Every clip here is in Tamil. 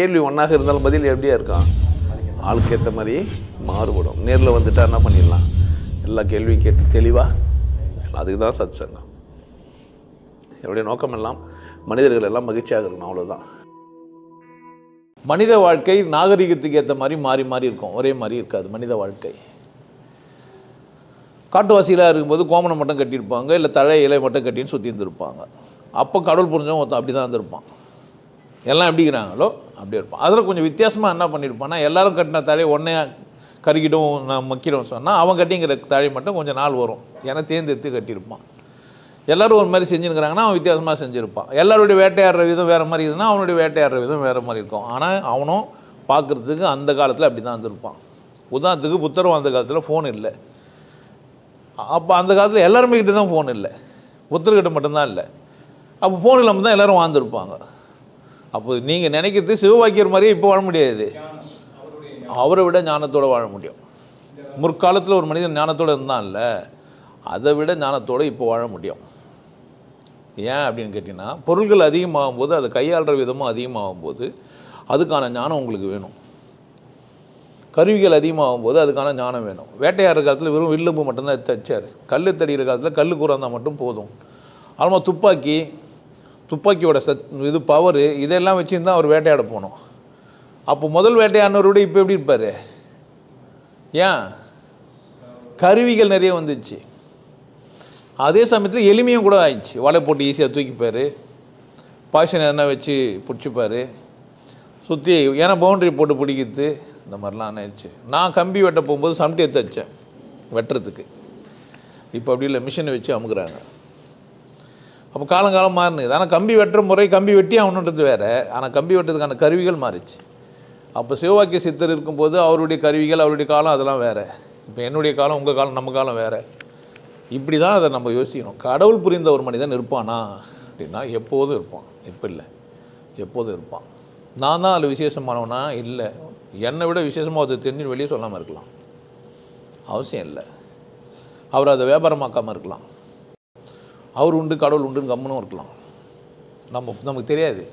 கேள்வி ஒன்றாக இருந்தாலும் பதில் எப்படியா இருக்கான் ஆளுக்கு ஏற்ற மாதிரி மாறுபடும். நேரில் வந்துட்டா என்ன பண்ணிடலாம்? எல்லா கேள்வியும் கேட்டு தெளிவாக அதுக்கு தான் சத் சங்கம் என்னுடைய நோக்கம் எல்லாம் மனிதர்கள் எல்லாம் மகிழ்ச்சியாக இருக்கணும் அவ்வளோதான் மனித வாழ்க்கை நாகரிகத்துக்கு ஏற்ற மாதிரி மாறி மாறி இருக்கும். ஒரே மாதிரி இருக்காது மனித வாழ்க்கை. காட்டுவாசிகளாக இருக்கும்போது கோமணம் மட்டும் கட்டியிருப்பாங்க இல்லை தழை இலை மட்டும் கட்டின்னு சுற்றி இருந்திருப்பாங்க அப்போ கடவுள் புரிஞ்சவன் ஒருத்தன் அப்படி தான் இருந்திருப்பான். எல்லாம் எப்படிங்கிறாங்களோ அப்படியே இருப்பான் அதில் கொஞ்சம் வித்தியாசமாக என்ன பண்ணியிருப்பான்னா எல்லாரும் கட்டின தழை ஒன்றே கருகிடும் நான் மக்கிடும் சொன்னால் அவன் கட்டிங்கிற தழை மட்டும் கொஞ்சம் நாள் வரும். ஏன்னா தேர்ந்தெடுத்து கட்டியிருப்பான். எல்லாரும் ஒரு மாதிரி செஞ்சுருக்கிறாங்கன்னா அவன் வித்தியாசமாக செஞ்சுருப்பான். எல்லாருடைய வேட்டையாடுற விதம் வேறு மாதிரி இருக்குதுன்னா அவனுடைய வேட்டையாடுற விதம் வேறு மாதிரி இருக்கும். ஆனால் அவனும் பார்க்குறதுக்கு அந்த காலத்தில் அப்படி தான் இருந்திருப்பான். உதாரணத்துக்கு புத்தர் வாழ்ந்த காலத்தில் ஃபோன் இல்லை. அப்போ அந்த காலத்தில் எல்லாருமே கிட்டே தான் ஃபோன் இல்லை. புத்தர்கிட்ட மட்டும்தான் இல்லை. அப்போ ஃபோன் இல்லாமல் தான் எல்லோரும் வாழ்ந்துருப்பாங்க. அப்போ நீங்கள் நினைக்கிறது சிவவாக்கியர் மாதிரியே இப்போ வாழ முடியாது. அவரை விட ஞானத்தோடு வாழ முடியும். முற்காலத்தில் ஒரு மனிதன் ஞானத்தோடு இருந்தான்ல அதை விட ஞானத்தோடு இப்போ வாழ முடியும். ஏன் அப்படின்னு கேட்டிங்கன்னா பொருள்கள் அதிகமாகும் போது அதை கையாளுற விதமும் அதிகமாகும் போது அதுக்கான ஞானம் உங்களுக்கு வேணும். கருவிகள் அதிகமாகும் போது அதுக்கான ஞானம் வேணும். வேட்டையாடுற காலத்தில் வெறும் வில்லும்பு மட்டும்தான் தைச்சார். கல் தடிக்கிற காலத்தில் கல் கூறாந்தால் மட்டும் போதும். ஆல்மா துப்பாக்கி துப்பாக்கியோட சத் இது பவர் இதெல்லாம் வச்சுருந்தா அவர் வேட்டையாட போகணும் அப்போ முதல் வேட்டையாடினவரோட இப்போ எப்படி இருப்பார்? ஏன்? கருவிகள் நிறைய வந்துச்சு. அதே சமயத்தில் எளிமையும் கூட ஆயிடுச்சு. வலை போட்டு ஈஸியாக தூக்கிப்பார். பாஷன் எதனா வச்சு பிடிச்சிப்பார். சுற்றி ஏன்னா பவுண்டரி போட்டு பிடிக்கிறது இந்த மாதிரிலாம் ஆயிடுச்சு. நான் கம்பி வெட்ட போகும்போது சமட்டி எடுத்து வச்சேன் வெட்டுறதுக்கு. இப்போ அப்படி இல்லை மிஷினை வச்சு அமுக்குறாங்க. அப்போ காலங்காலம் மாறினுது. ஆனால் கம்பி வெட்டுற முறை கம்பி வெட்டி ஆகணுன்றது வேறு. ஆனால் கம்பி வெட்டுறதுக்கான கருவிகள் மாறிச்சு. அப்போ சிவவாக்கிய சித்தர் இருக்கும்போது அவருடைய கருவிகள் அவருடைய காலம் அதெல்லாம் வேறு. இப்போ என்னுடைய காலம் உங்கள் காலம் நம்ம காலம் வேறு. இப்படி தான் அதை நம்ம யோசிக்கணும். கடவுள் புரிந்த ஒரு மனிதன் இருப்பானா? அப்படின்னா எப்போதும் இருப்பான். இப்போ இல்லை. எப்போதும் இருப்பான். நான் தான் அதில் விசேஷமானவனா? இல்லை. என்னை விட விசேஷமாக அதை தெரிஞ்சு வெளியே சொல்லாமல் இருக்கலாம். அவசியம் இல்லை. அவர் அதை வியாபாரமாக்காமல் இருக்கலாம். அவர் உண்டு கடவுள் உண்டுன்னு கம்முனும் இருக்கலாம். நம்ம நமக்கு தெரியாது.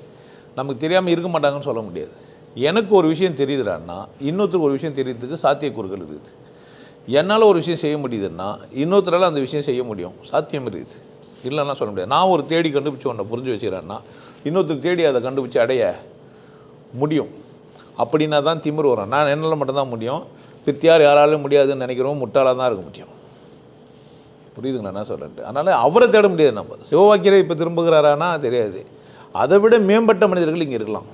நமக்கு தெரியாமல் இருக்க மாட்டாங்கன்னு சொல்ல முடியாது. எனக்கு ஒரு விஷயம் தெரியுதுடான்னா இன்னொருத்தருக்கு ஒரு விஷயம் தெரியறதுக்கு சாத்தியக்கூறுகள் இருக்குது. என்னால் ஒரு விஷயம் செய்ய முடியுதுன்னா இன்னொருத்தரால் அந்த விஷயம் செய்ய முடியும். சாத்தியம் இருக்குது. இல்லைன்னா சொல்ல முடியாது. நான் ஒரு தேடி கண்டுபிடிச்சி ஒன்றை புரிஞ்சு வச்சுக்கிறேன்னா இன்னொருத்தர் தேடி அதை கண்டுபிடிச்சி அடைய முடியும். அப்படின்னா தான் திமிர் வரும். நான் என்னால் மட்டும்தான் முடியும். பித்தியார் யாராலும் முடியாதுன்னு நினைக்கிறோம் முட்டாளாக தான் இருக்க முடியும். புரியுதுங்களா நான் சொல்லிட்டு அதனால் அவரை தேட முடியாது நம்ம. சிவவாக்கியரை இப்போ திரும்புகிறாரானா தெரியாது. அதை விட மேம்பட்ட மனிதர்கள் இங்கே இருக்கலாம்.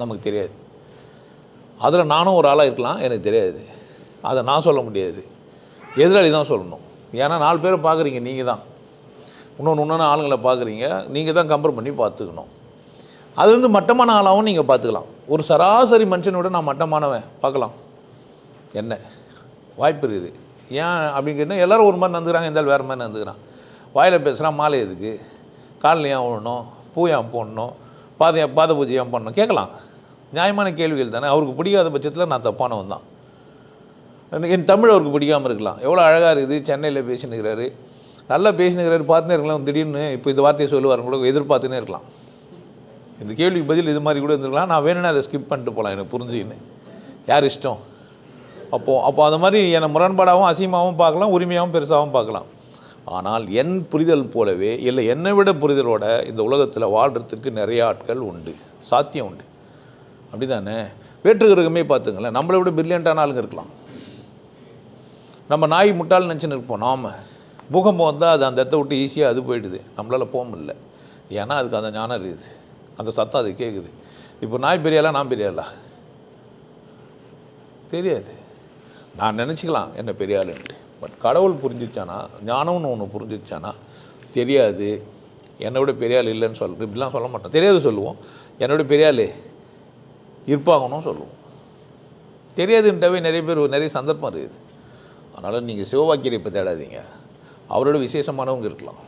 நமக்கு தெரியாது. அதில் நானும் ஒரு ஆளாக இருக்கலாம் எனக்கு தெரியாது. அதை நான் சொல்ல முடியாது. எதிராளி தான் சொல்லணும். ஏன்னா நாலு பேரை பார்க்குறீங்க நீங்கள் தான். இன்னொன்று இன்னொன்று ஆளுங்களை பார்க்குறீங்க நீங்கள் தான் கம்பேர் பண்ணி பார்த்துக்கணும். அதுலேருந்து மட்டமான ஆளாகவும் நீங்கள் பார்த்துக்கலாம். ஒரு சராசரி மனுஷனோட நான் மட்டமானவன் பார்க்கலாம். என்ன? வாய்ப்பு இருக்குது. ஏன் அப்படின்னு கேட்டால் எல்லோரும் ஒரு மாதிரி நந்துக்கிறாங்க இருந்தாலும் வேறு மாதிரி நந்துக்கிறான். வாயில் பேசுகிறான் மாலை எதுக்கு? காலில் ஏன் விடணும் பூ ஏன் போடணும்? பாத பாத பூஜை ஏன் பண்ணணும்? கேட்கலாம். நியாயமான கேள்விகள் தானே. அவருக்கு பிடிக்காத பட்சத்தில் நான் தப்பானவன் தான். என் தமிழ் அவருக்கு பிடிக்காமல் இருக்கலாம். எவ்வளோ அழகாக இருக்குது சென்னையில் பேசினுக்கிறாரு. நல்லா பேசினுக்கிறாரு பார்த்துனே இருக்கலாம். திடீர்னு இப்போ இந்த வார்த்தையை சொல்லுவார் கூட எதிர்பார்த்துனே இருக்கலாம். இந்த கேள்விக்கு பதில் இது மாதிரி கூட இருந்திருக்கலாம். நான் வேணும்னா அதை ஸ்கிப் பண்ணிட்டு போகலாம் எனக்கு புரிஞ்சுக்கின்னு. யார் இஷ்டம்? அப்போது அப்போ அது மாதிரி என்னை முரண்பாடாகவும் அசிங்கமாகவும் பார்க்கலாம் உரிமையாகவும் பெருசாகவும் பார்க்கலாம். ஆனால் என் புரிதல் போலவே இல்லை என்னை விட புரிதலோட இந்த உலகத்தில் வாழ்கிறதுக்கு நிறைய ஆட்கள் உண்டு. சாத்தியம் உண்டு. அப்படி தானே வேற்று கிரகமே பார்த்துங்களேன். நம்மளை விட பிரில்லியண்ட்டான ஆளுங்க இருக்கலாம். நம்ம நாய் முட்டால் நினச்சின்னு இருப்போம் நாம். பூகம்பம் வந்தால் அது அந்த இடத்த விட்டு ஈஸியாக அது போயிடுது. நம்மளால் போக முடியல. ஏன்னா அதுக்கு அந்த ஞானம் இருக்குது. அந்த சத்தம் அது கேட்குது இப்போ நாய் பெரியாலாம் நான் பெரியாலா தெரியாது. நான் நினச்சிக்கலாம் என்ன பெரிய ஆளுன்ட்டு பட் கடவுள் புரிஞ்சிச்சானா ஞானம்னு ஒன்று புரிஞ்சிச்சானா தெரியாது. என்னை விட பெரிய ஆள் இல்லைன்னு சொல்ல இப்படிலாம் சொல்ல மாட்டோம். தெரியாது சொல்லுவோம். என்னை விட பெரிய ஆள் இருப்பாங்கன்னு சொல்லுவோம். தெரியாதுன்ட்டாவே நிறைய பேர் நிறைய சந்தர்ப்பம் இருக்குது. அதனால் நீங்கள் சிவவாக்கியரை இப்போ தேடாதீங்க. அவரோட விசேஷமானவங்க இருக்கலாம்.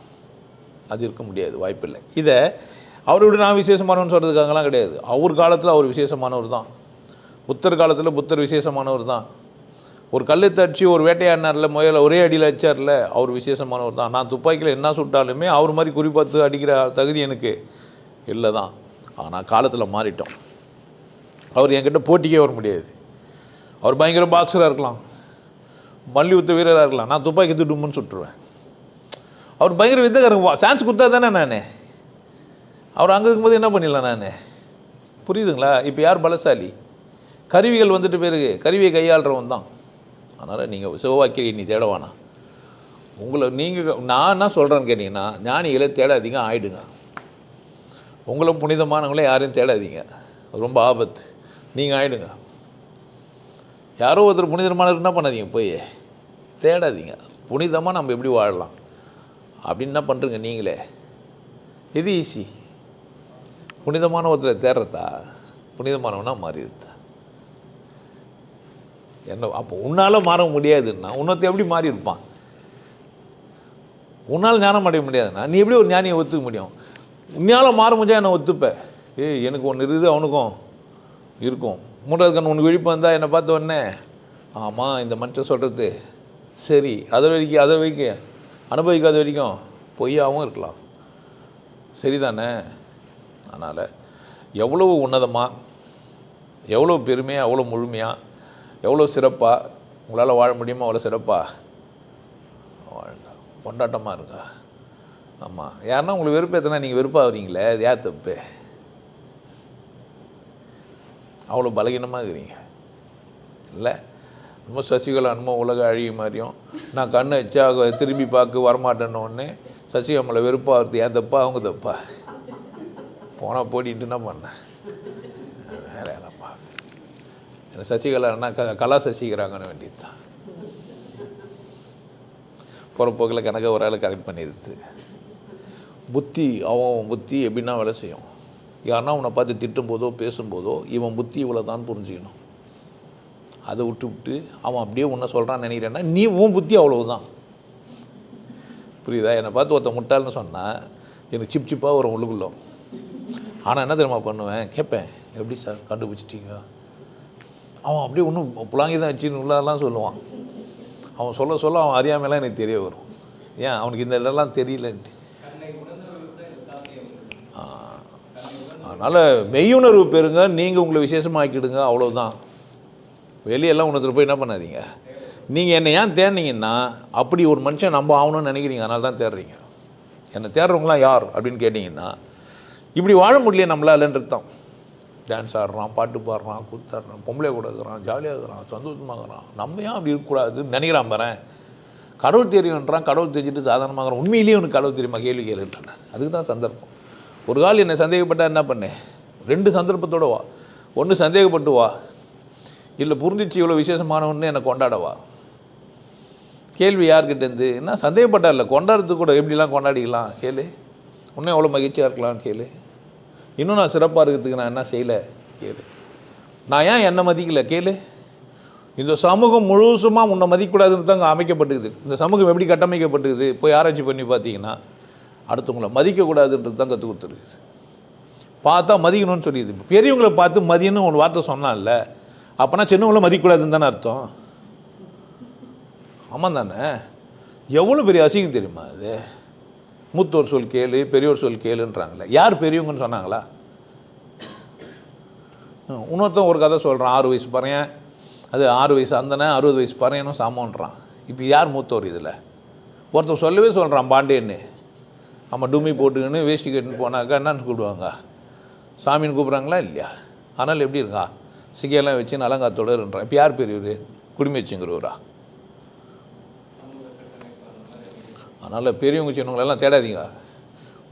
அது இருக்க முடியாது வாய்ப்பில்லை. இதை அவரோட நான் விசேஷமானவன் சொல்கிறதுக்காகலாம் கிடையாது. அவர் காலத்தில் அவர் விசேஷமானவர் தான். புத்தர் காலத்தில் புத்தர் விசேஷமானவர் தான். ஒரு கல் தடிச்சு ஒரு வேட்டையாடினார்ல முயல ஒரே அடியில் வச்சார்ல அவர் விசேஷமானவர் தான். நான் துப்பாக்கியில் என்ன சுட்டாலுமே அவர் மாதிரி குறிப்பாத்து அடிக்கிற தகுதி எனக்கு இல்லை தான் ஆனால் காலத்தில் மாறிட்டோம். அவர் என்கிட்ட போட்டிக்கே வர முடியாது. அவர் பயங்கர பாக்ஸராக இருக்கலாம். மல்யுத்த வீரராக இருக்கலாம். நான் துப்பாக்கி துடுமுன்னு சுட்டுருவேன். அவர் பயங்கர வித்தகரங்க. சான்ஸ் கொடுத்தா தானே நான்? அவர் அங்கே இருக்கும்போது என்ன பண்ணிடலாம் நான்? புரியுதுங்களா? இப்போ யார் பலசாலி? கருவிகள் வந்துட்டு பிறகு கருவியை கையாளுறவன் தான் அதனால் நீங்கள் சிவவாக்கியை நீ தேட வேணாம் உங்களை நீங்கள் நான் என்ன சொல்கிறேன்னு கேட்டிங்கன்னா ஞானிகளை தேடாதீங்க ஆயிடுங்க. உங்களை புனிதமானவங்களே யாரையும் தேடாதீங்க ரொம்ப ஆபத்து. நீங்கள் ஆயிடுங்க. யாரோ ஒருத்தர் புனிதமானவர் என்ன பண்ணாதீங்க போய். தேடாதீங்க புனிதமாக நம்ம எப்படி வாழலாம்? அப்படின்னு என்ன பண்ணுறீங்க நீங்களே? இது ஈஸி புனிதமான ஒருத்தரை தேடுறதா? புனிதமானவனா மாறிடுதா என்ன அப்போ உன்னால் மாற முடியாதுன்னா உன்னத்தை எப்படி மாறி இருப்பான்? உன்னால் ஞானம் அடைய முடியாதுன்னா நீ எப்படி ஒரு ஞானியை ஒத்துக்க முடியும்? உன்னால் மாற முடிஞ்சால் என்ன ஒத்துப்ப. ஏய் எனக்கு ஒன்று இருக்குது அவனுக்கும் இருக்கும். மூன்றாவது கண் உனக்கு விழிப்பு வந்தால் என்னை பார்த்த உடனே ஆமாம் இந்த மனுஷன் சொல்கிறது சரி. அதை வரைக்கும் அதை வரைக்கும் அனுபவிக்காத வரைக்கும் பொய்யாகவும் இருக்கலாம். சரிதானே? அதனால் எவ்வளவு உன்னதமாக எவ்வளோ பெருமையாக அவ்வளோ முழுமையாக எவ்வளோ சிறப்பாக உங்களால் வாழ முடியுமோ? அவ்வளோ சிறப்பாக வாழுங்க கொண்டாட்டமாக இருங்க ஆமாம் யாருன்னா உங்களுக்கு வெறுப்பேற்றினா நீங்கள் வெறுப்பாகிறீங்களே அது யார் தப்பு? அவ்வளோ பலகீனமாக இருக்கிறீங்க இல்லை? ரொம்ப சசிகலா என்னமோ உலக அழிய மாதிரியும் நான் கண்ணை வச்சா திரும்பி பார்க்க வரமாட்டேன்ன உடனே சசிகமலை வெறுப்பாகிறது ஏன் தப்பா? அவங்க தப்பா? போனால் போடிட்டு என்ன பண்ணேன் வேற யாரப்பா எனக்கு சசிகலான்னா க கலா சசிக்கிறாங்கன்னு வேண்டியது தான் போகிற போக்கில் ஒரு ஆள் கரெக்ட் பண்ணிடுது. புத்தி அவன் அவன் புத்தி எப்படின்னா வேலை செய்யும். யாருன்னா அவனை பார்த்து திட்டும் போதோ பேசும்போதோ இவன் புத்தி இவ்வளோ தான் புரிஞ்சுக்கணும். அதை விட்டு விட்டு அவன் அப்படியே உன்னை சொல்கிறான்னு நினைக்கிறேன்னா நீ உன் புத்தி அவ்வளவுதான். புரியுதா? என்னை பார்த்து ஒருத்தன் முட்டாள்னு சொன்னால் எனக்கு சிப் சிப்பாக வரும் உள்ளுக்குள்ள. ஆனால் என்ன தெரியுமா பண்ணுவேன்? கேட்பேன் எப்படி சார் கண்டுபிடிச்சிட்டிங்க அவன் அப்படியே இன்னும் புலாங்கி தான் வச்சுன்னு உள்ளதெல்லாம் சொல்லுவான். அவன் சொல்ல சொல்ல அவன் அறியாமைலாம் எனக்கு தெரிய வரும். ஏன்? அவனுக்கு இந்த இதெல்லாம் தெரியலன்ட்டு. அதனால் மெய்யுணர்வு பெறுங்க நீங்கள் உங்களை விசேஷமாக்கிடுங்க அவ்வளோதான் வெளியெல்லாம் உணர்த்துட்டு போய் என்ன பண்ணாதீங்க. நீங்கள் என்னை ஏன் தேடினீங்கன்னா அப்படி ஒரு மனுஷன் நம்ம ஆகணும்னு நினைக்கிறீங்க அதனால தான் தேடுறீங்க. என்னை தேடுறவங்களாம் யார் அப்படின்னு கேட்டிங்கன்னா இப்படி வாழ முடியல நம்மளாலன்றது தான். டான்ஸ் ஆடுறான் பாட்டு பாடுறான் கூத்தாடுறான் பொம்பளை கூட இருக்கிறான் ஜாலியாக இருக்கிறான் சந்தோஷமாக இருக்கிறான். நம்ம ஏன் அப்படி இருக்கக்கூடாதுன்னு நினைக்கிறான் பாரு. கடவுள் தெரியுன்றான் கடவுள் தெரிஞ்சுட்டு சாதாரணமாகறான் உண்மையிலேயே உனக்கு கடவுள் தெரியுமா? கேள்வி கேளுன்றான் அதுக்கு தான் சந்தர்ப்பம். ஒரு கால் என்னை சந்தேகப்பட்டா என்ன பண்ணேன் ரெண்டு சந்தர்ப்பத்தோட வா. ஒன்று சந்தேகப்பட்டு வா. இல்லை புரிஞ்சிச்சு இவ்வளோ விசேஷமானவன்னு என்னை கொண்டாடவா கேள்வி யார்கிட்டேருந்து என்ன சந்தேகப்பட்டா இல்லை கொண்டாடுறது கூட எப்படிலாம் கொண்டாடிக்கலாம்? கேளு. இன்னும் எவ்வளோ மகிழ்ச்சியாக இருக்கலாம் கேளு. இன்னும் நான் சிறப்பாக இருக்கிறதுக்கு நான் என்ன செய்யலை? கேளு. நான் ஏன் என்னை மதிக்கலை? கேளு. இந்த சமூகம் முழுசுமாக உன்னை மதிக்கக்கூடாதுன்னு தான் அமைக்கப்பட்டுக்குது. இந்த சமூகம் எப்படி கட்டமைக்கப்பட்டுக்குது? போய் ஆராய்ச்சி பண்ணி பார்த்தீங்கன்னா அடுத்தவங்களை மதிக்கக்கூடாதுன்றது தான் கற்றுக் கொடுத்துருக்குது. பார்த்தா மதிக்கணும்னு சொல்லிடுது. பெரியவங்களை பார்த்து மதியன்னு ஒரு வார்த்தை சொன்னான்ல அப்போனா சின்னவங்கள மதிக்கக்கூடாதுன்னு தானே அர்த்தம்? ஆமாம் தானே? எவ்வளோ பெரிய அசிங்கம் தெரியுமா அது? மூத்தோர் சொல் கேளு பெரியோர் சொல் கேளுன்றாங்களே யார் பெரியவங்கன்னு சொன்னாங்களா? இன்னொருத்தன் ஒரு கதை சொல்கிறான் ஆறு வயசு பறையன் அது ஆறு வயசு அந்தன அறுபது வயசு பறையனும் சமன்றான் இப்போ யார் மூத்தோர் இதில்? ஒருத்தர் சொல்லவே சொல்கிறான் பாண்டேன்னு ஆமாம் டுமி போட்டுக்கின்னு வேஷ்டி கட்டுன்னு போனாக்கா என்னன்னு கூப்பிடுவாங்க? சாமின்னு கூப்பிட்றாங்களா இல்லையா? ஆனால் எப்படி இருக்கா? சிகையெல்லாம் வச்சு நலங்காத்தோடு இருன்றான். இப்போ யார் பெரியவர்? குடுமி அதனால் பெரியவங்க சின்னவங்களெல்லாம் தேடாதீங்க.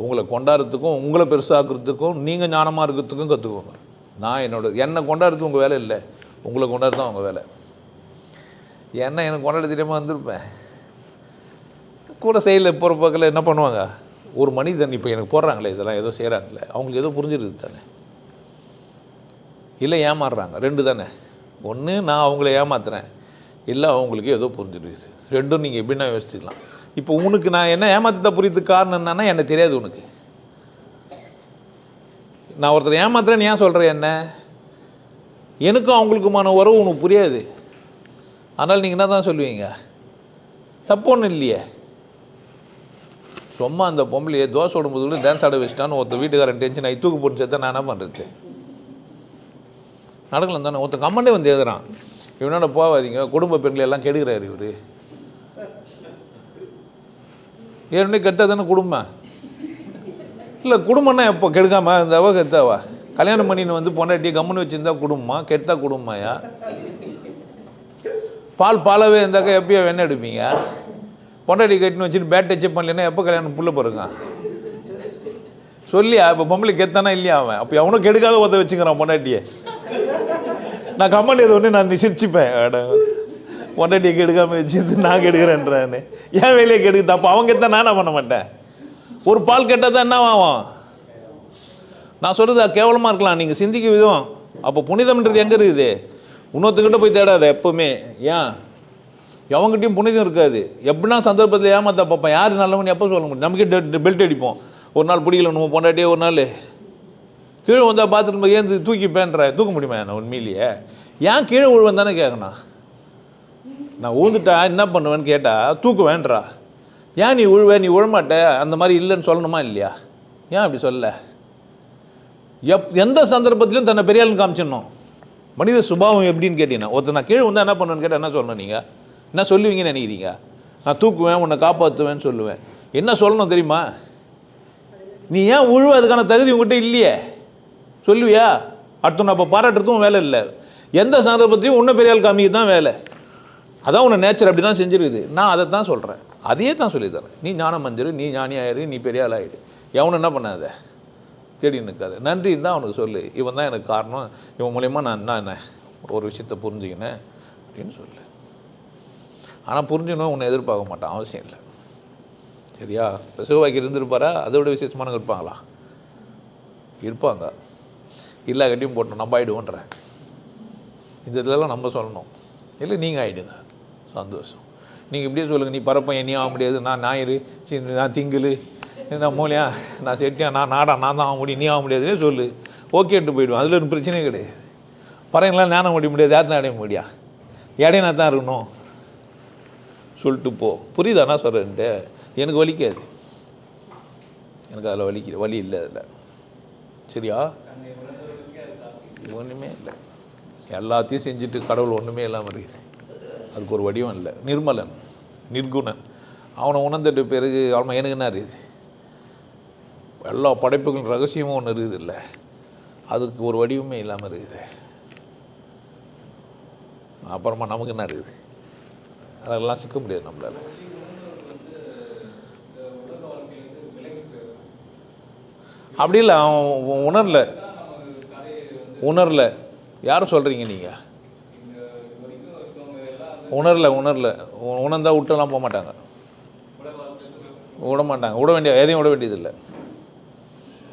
உங்களை கொண்டாடுறதுக்கும் உங்களை பெருசாக்குறதுக்கும் நீங்கள் ஞானமாக இருக்கிறதுக்கும் கற்றுக்கோங்க நான் என்னோட என்னை கொண்டாடுறது உங்கள் வேலை இல்லை. உங்களை கொண்டாடுறது தான் உங்கள் வேலை. என்ன எனக்கு கொண்டாட தெரியாமல் வந்திருப்பேன். கூட செயலில் போகிற பக்கத்தில் என்ன பண்ணுவாங்க? ஒரு மனிதன் இப்போ எனக்கு போடுறாங்களே இதெல்லாம் ஏதோ செய்கிறாங்களே அவங்களுக்கு ஏதோ புரிஞ்சிருது தானே. இல்லை ஏமாறுறாங்க. ரெண்டு தானே. ஒன்று நான் அவங்கள ஏமாத்துறேன். இல்லை அவங்களுக்கு ஏதோ புரிஞ்சிருக்குது ரெண்டும் நீங்கள் எப்படின்னா யோசிச்சுக்கலாம். இப்போ உனக்கு நான் என்ன ஏமாத்தத்தை புரியுறதுக்கு காரணம் என்னன்னா எனக்கு தெரியாது உனக்கு. நான் ஒருத்தர் ஏமாத்துறேன்னு ஏன் சொல்கிறேன் என்ன? எனக்கும் அவங்களுக்குமான உறவு உனக்கு புரியாது. அதனால் நீங்கள் என்ன தான் சொல்லுவீங்க? தப்பு ஒன்றும் இல்லையே. சும்மா அந்த பொம்பளையை தோசை விடும்போது டான்ஸ் ஆட வச்சுட்டான்னு ஒருத்த வீட்டுக்காரன் டென்ஷன் ஆகி தூக்கு போட்டு நான் என்ன பண்ணுறது நடக்கலாம் தானே. ஒருத்தன் கம்மண்டே வந்து எழுதுறான். இவனோட போகாதீங்க குடும்ப பெண்களை எல்லாம் கெடுக்கிறாரு இவர். ஏற்கனவே கெட்டால் தானே குடும்பம். இல்லை குடும்பம்னா எப்போ கெடுக்காம இருந்தாவா கெத்தாவா கல்யாணம் பண்ணின்னு வந்து பொண்டாட்டி கம்முன்னு வச்சுருந்தா குடும்பமா? கெட்டா குடும்பமாயா? பால் பாலாவே இருந்தாக்கா எப்பயோ வெண்ணெய் எடுப்பீங்க? பொண்டாட்டி கட்டின்னு வச்சுட்டு பேட் டச்சப் பண்ணலன்னா எப்போ கல்யாணம் புள்ள போகிறங்க சொல்லியா? இப்போ பொம்பளை கெத்தானா இல்லையா அவன்? அப்போ அவனும் கெடுக்காத ஒருத்த வச்சுக்கிறான் பொண்டாட்டியை. நான் கம்மன் இது ஒன்று நான் நிசிச்சுப்பேன் பொண்டாட்டியை கெடுக்காம வச்சுருந்து நான் கெடுக்கிறேன்றான்னு ஏன் வேலையை கெடுக்குது. அப்போ அவங்க தான் நான் என்ன பண்ண மாட்டேன்? ஒரு பால் கெட்டால் தான் என்ன ஆகும்? நான் சொல்கிறது கேவலமாக இருக்கலாம். நீங்கள் சிந்திக்க விதம். அப்போ புனிதம்ன்றது எங்கே இருக்குது? இன்னொருத்தங்கிட்ட போய் தேடாத எப்பவுமே. ஏன்? எவங்கிட்டையும் புனிதம் இருக்காது. எப்படின்னா சந்தர்ப்பத்தில் ஏமாத்த பார்ப்பேன். யார் நல்லவன் எப்போ சொல்ல முடியும்? நமக்கே பெல்ட் அடிப்போம். ஒரு நாள் பிடிக்கல நம்ம பொண்டாட்டியே ஒரு நாள். கீழே வந்தால் பார்த்துட்டு ஏன் தூக்கி பேன்ற தூக்க முடியுமா என்ன உண்மையிலேயே? ஏன் கீழே விழுவன் தானே கேட்கணும் நான் ஊந்துட்டா என்ன பண்ணுவேன்னு கேட்டால் தூக்க வேண்டா ஏன் நீ உழுவே? நீ உழமாட்ட? அந்த மாதிரி இல்லைன்னு சொல்லணுமா இல்லையா? ஏன் அப்படி சொல்ல? எப் எந்த சந்தர்ப்பத்திலையும் தன்னை பெரியாளுன்னு காமிச்சிடணும். மனித சுபாவம் எப்படின்னு கேட்டீங்கன்னா ஒருத்தர் நான் கீழே வந்தால் என்ன பண்ணுவேன்னு கேட்டால் என்ன சொல்லணும் நீங்கள் என்ன சொல்லுவீங்கன்னு நினைக்கிறீங்க? நான் தூக்குவேன் உன்னை காப்பாற்றுவேன்னு சொல்லுவேன். என்ன சொல்லணும் தெரியுமா? நீ ஏன் உழுவ அதுக்கான தகுதி உங்ககிட்ட இல்லையே? சொல்லுவியா? அடுத்த அப்போ பாராட்டுறதும் வேலை இல்லை. எந்த சந்தர்ப்பத்தையும் உன்னை பெரியாள் காமிக்க தான் வேலை. அதான் உன்னை நேச்சர் அப்படி தான் செஞ்சிருக்குது. நான் அதை தான் சொல்கிறேன் அதையே தான் சொல்லித்தரேன். நீ ஞானம் மஞ்சிரு நீ ஞானி ஆயிரு நீ பெரிய ஆள் ஆயிடு. எவனும் என்ன பண்ணாத? தேடி நிற்காத நன்றி தான் அவனுக்கு சொல்லு. இவன் தான் எனக்கு காரணம். இவன் மூலயமா நான் என்ன என்ன ஒரு விஷயத்தை புரிஞ்சுக்கினேன் அப்படின்னு சொல்லு. ஆனால் புரிஞ்சுக்கணும் உன்னை எதிர்பார்க்க மாட்டான். அவசியம் இல்லை. சரியா? இப்போ சிவபாக்கி இருந்திருப்பாரா? அதை விட விசேஷமானவங்க இருப்பாங்களா? இருப்பாங்க. இல்லா கட்டியும் போட்டோம். நம்ம ஆகிடுவோன்ற இந்த இதெல்லாம் நம்ம சொல்லணும். இல்லை நீங்கள் ஆகிடுங்க சந்தோஷம். நீங்கள் இப்படியே சொல்லுங்கள் நீ பரப்ப நீ ஆக முடியாது. நான் ஞாயிறு சி நான் திங்கிள் நான் மூலியா நான் செட்டியா நான் நாடா நான் தான் ஆக முடியும் நீ ஆக முடியாதுன்னு சொல்லு. ஓகேன்ட்டு போயிடுவேன். அதில் ஒரு பிரச்சனையே கிடையாது. பறையெல்லாம் ஞானம் முடிய முடியாது யார் தான் அடைய முடியா இடையினா தான் இருக்கணும். சொல்லிட்டு போ. புரியுதா நான் சொல்கிறேன்ட்டு எனக்கு வலிக்காது. எனக்கு அதில் வலிக்க வலி இல்லை அதில். சரியா? ஒன்றுமே இல்லை. எல்லாத்தையும் செஞ்சுட்டு கடவுள் ஒன்றுமே இல்லாமல் இருக்குது. அதுக்கு ஒரு வடிவம் இல்லை. நிர்மலன் நிர்குணன். அவனை உணர்ந்துட்டு பிறகு அவன் எனக்கு என்ன இருக்குது எல்லா படைப்புகளும் ரகசியமும் ஒன்று இருக்குது இல்லை. அதுக்கு ஒரு வடிவமே இல்லாமல் இருக்குது. அப்புறமா நமக்கு என்ன இருக்குது? அதெல்லாம் சிக்க முடியாது நம்மளால. அப்படி இல்லை அவன் உணரல. உணரல. யார் சொல்கிறீங்க நீங்கள் உணரல உணரல. உணர்ந்தால் விட்டுலாம் போக மாட்டாங்க. விட மாட்டாங்க. விட வேண்டிய எதையும் விட வேண்டியதில்லை.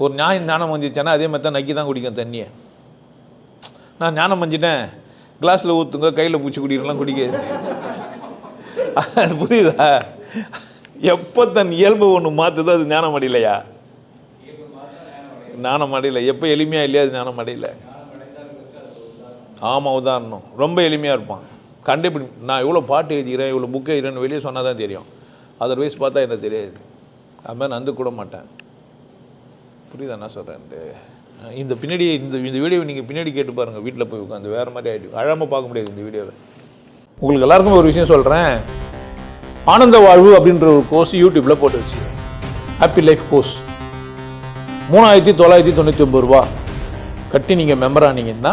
ஒரு ஞானம் ஞானம் வந்துச்சுன்னா அதே மாதிரி தான் நக்கி தான் குடிக்கும் தண்ணியை. நான் ஞானம் மஞ்சிட்டேன் கிளாஸில் ஊற்றுங்க கையில் பூச்சி குடிக்கலாம் குடிக்காது அது புரியுதா? எப்போ தன் இயல்பு ஒன்று மாற்றுதோ அது ஞானம் அடையலையா? ஞானம் அடையல. எப்போ எளிமையாக இல்லையா அது ஞானம் அடையல. ஆமாம் உதாரணம். ரொம்ப எளிமையாக இருப்பான். கண்டுபிடி நான் இவ்வளோ பாட்டு எழுதிக்கிறேன் இவ்வளோ புக்கு எழுதுறேன்னு வெளியே சொன்னால் தான் தெரியும். அதர்வைஸ் பார்த்தா எனக்கு தெரியாது. அது மாதிரி நந்து கூட மாட்டேன். புரியுதா என்ன சொல்கிறேன்ட்டு இந்த பின்னாடி இந்த இந்த வீடியோவை நீங்கள் பின்னாடி கேட்டு பாருங்கள் வீட்டில் போய் உட்காந்து வேறு மாதிரி ஆகிடும் அழாமல் பார்க்க முடியாது இந்த வீடியோவை. உங்களுக்கு எல்லாருக்கும் ஒரு விஷயம் சொல்கிறேன் ஆனந்த வாழ்வு அப்படின்ற ஒரு கோர்ஸ் யூடியூப்பில் போட்டு வச்சு ஹாப்பி லைஃப் கோர்ஸ் மூணாயிரத்தி தொள்ளாயிரத்தி தொண்ணூற்றி ஒம்பது ரூபா. கட்டி நீங்கள் மெம்பர் ஆனீங்கன்னா